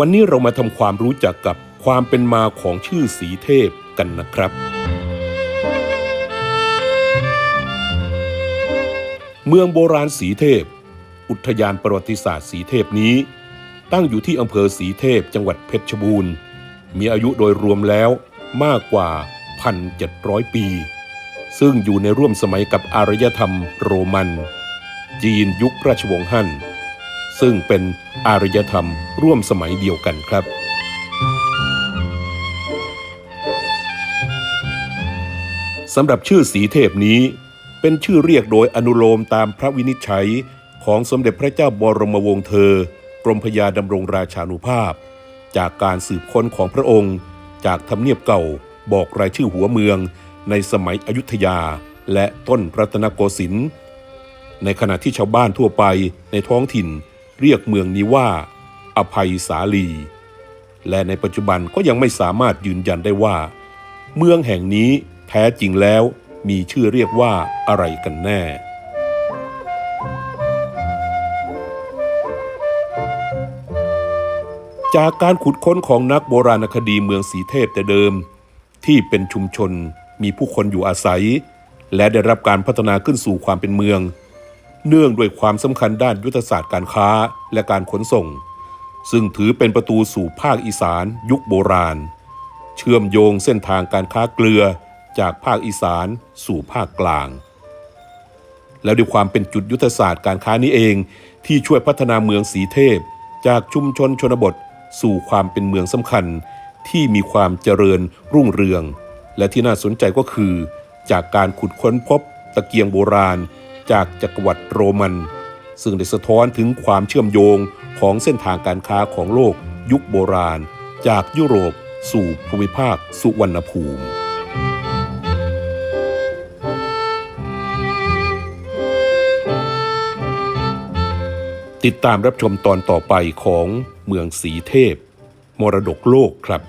วันนี้เรามาทำความรู้จักกับความเป็นมาของชื่อสีเทพกันนะครับ เมืองโบราณสีเทพ อุทยานประวัติศาสตร์สีเทพนี้ ตั้งอยู่ที่อำเภอสีเทพจังหวัดเพชรบูรณ์ มีอายุโดยรวมแล้วมากกว่า 1,700 ปี ซึ่งอยู่ในร่วมสมัยกับอารยธรรมโรมัน จีนยุคราชวงศ์ฮั่น ซึ่งเป็นอารยธรรมร่วมสมัยเดียวกันครับ สำหรับชื่อสีเทพนี้ เป็นชื่อเรียกโดยอนุโลมตามพระวินิจฉัยของสมเด็จพระเจ้าบรมวงศ์เธอ กรมพยาดำรงราชานุภาพ จากการสืบค้นของพระองค์ จากทำเนียบเก่าบอกรายชื่อหัวเมืองในสมัยอยุธยาและต้นรัตนโกสินทร์ในขณะที่ชาวบ้านทั่วไปในท้องถิ่น เรียกเมืองนี้ว่า อภัยสาลี และในปัจจุบันก็ยังไม่สามารถยืนยันได้ว่า เมืองแห่งนี้แท้จริงแล้วมีชื่อเรียกว่าอะไรกันแน่ จากการขุดค้นของนักโบราณคดีเมืองสีเทพแต่เดิม ที่เป็นชุมชนมีผู้คนอยู่อาศัย และได้รับการพัฒนาขึ้นสู่ความเป็นเมือง เนื่องด้วยความสำคัญด้านยุทธศาสตร์การค้าและการขนส่ง ซึ่งถือเป็นประตูสู่ภาคอีสานยุคโบราณ เชื่อมโยงเส้นทางการค้าเกลือจากภาคอีสานสู่ภาคกลาง แล้วด้วยความเป็นจุดยุทธศาสตร์การค้านี้เองที่ช่วยพัฒนาเมืองสีเทพ จากชุมชนชนบท สู่ความเป็นเมืองสำคัญที่มีความเจริญรุ่งเรือง และที่น่าสนใจก็คือ จากการขุดค้นพบตะเกียงโบราณ จากจักรวรรดิโรมัน ซึ่งได้สะท้อนถึงความเชื่อมโยงของเส้นทางการค้าของโลกยุคโบราณ จากยุโรปสู่ภูมิภาคสุวรรณภูมิติดตามรับชมตอนต่อไปของเมืองสีเทพ มรดกโลกครับ